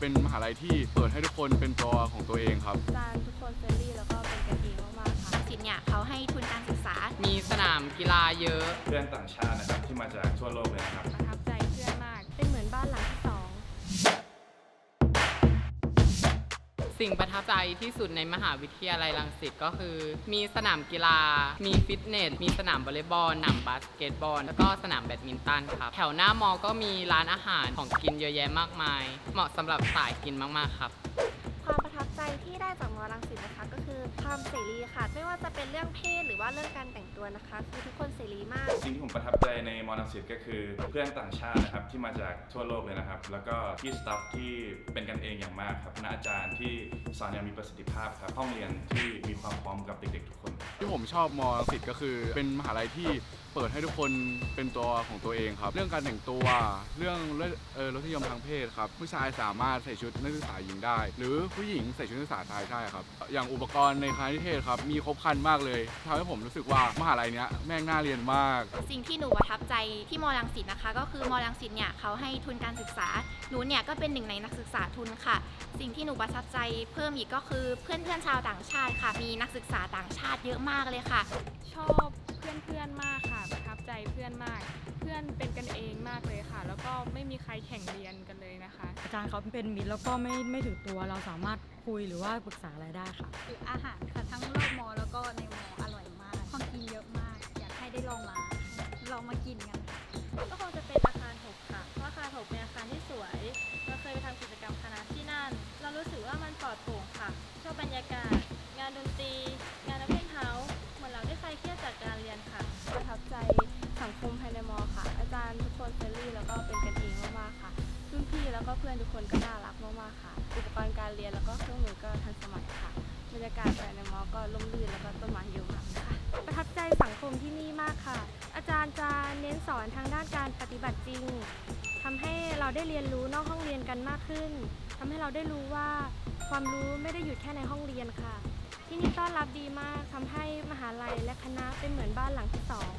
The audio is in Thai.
เป็นมหาลัยที่เปิดให้ทุกคนเป็นตัวของตัวเองครับ อาจารย์ทุกคนเฟรนลี่แล้วก็เป็นกันเองมากๆค่ะสิทธิ์เนี่ยเขาให้ทุนการศึกษามีสนามกีฬาเยอะ เพื่อนต่างชาตินะครับที่มาจากทั่วโลกเลยนะครับ ประทับใจ สิ่งประทับใจที่สุดในมหาวิทยาลัยรังสิตก็คือ มีสนามกีฬา มีฟิตเนส มีสนามวอลเลย์บอลสนามบาสเกตบอล แล้วก็สนามแบดมินตันครับ แถวหน้ามอก็มีร้านอาหารของกินเยอะแยะมากมาย เหมาะสำหรับสายกินมากๆครับ เป็นเรื่องเพศหรือว่าเรื่องการแต่งตัวนะคะ คือทุกคนเสรีมาก สิ่งที่ผมประทับใจในมอนังสิตก็คือเพื่อนต่างชาตินะครับที่มาจากทั่วโลกเลยนะครับ แล้วก็ที่สตาฟที่เป็นกันเองอย่างมากครับคณะอาจารย์ที่สอนอย่างมีประสิทธิภาพครับห้องเรียนที่มีความพร้อมกับเด็กๆทุกคน ที่ผมชอบมอลังสิตก็คือเป็นมหาลัยที่เปิดให้ทุกคนเป็นตัวของตัวเองครับ เรื่องการแต่งตัวเรื่องเออรสนิยมทางเพศครับผู้ชายสามารถใส่ชุดนักศึกษาหญิงได้ หรือผู้หญิงใส่ชุดนักศึกษาชายได้ครับ อย่างอุปกรณ์ในคณะนิเทศครับ มีครบครันมากเลยทำให้ผมรู้สึกว่ามหาลัยเนี้ยแม่งน่าเรียนมาก สิ่งที่หนูประทับใจที่มอลังสิตนะคะ ก็คือมอลังสิตเนี่ยเขาให้ทุนการศึกษาหนูเนี่ยก็เป็นหนึ่งในนักศึกษาทุนค่ะ สิ่งที่หนูประทับใจเพิ่มอีกก็คือเพื่อนๆชาวต่างชาติค่ะ มีนักศึกษาต่างชาติเยอะมากเลยค่ะ ชอบ เพื่อนเพื่อนๆมากค่ะประทับใจเพื่อนมาก เพื่อนเป็นกันเองมากเลยค่ะ แล้วก็ไม่มีใครแข่งเรียนกันเลยนะคะ อาจารย์เขาเป็นมิตรแล้วก็ไม่ไม่ถือตัวเราสามารถคุยหรือว่าปรึกษาอะไรได้ค่ะ คืออาหารค่ะทั้งรอบมอแล้วก็ในมออร่อยมากของกินเยอะมาก อยากให้ได้ลองมาลองมากินกัน คนเฟรนลี่แล้วก็เป็นกันเองมากๆค่ะรุ่นพี่แล้วก็เพื่อนทุกคนก็น่ารักมากๆค่ะ อุปกรณ์การเรียนแล้วก็เครื่องมือก็ทันสมัยค่ะบรรยากาศภายในมอก็ร่มรื่นแล้วก็ต้นไม้เยอะมากค่ะ ประทับใจสังคมที่นี่มากค่ะ อาจารย์จะเน้นสอนทางด้านการปฏิบัติจริงทำให้เราได้เรียนรู้นอกห้องเรียนกันมากขึ้นทำให้เราได้รู้ว่าความรู้ไม่ได้หยุดแค่ในห้องเรียนค่ะ ที่นี่ต้อนรับดีมากทำให้มหาลัยและคณะเป็นเหมือนบ้านหลังที่สอง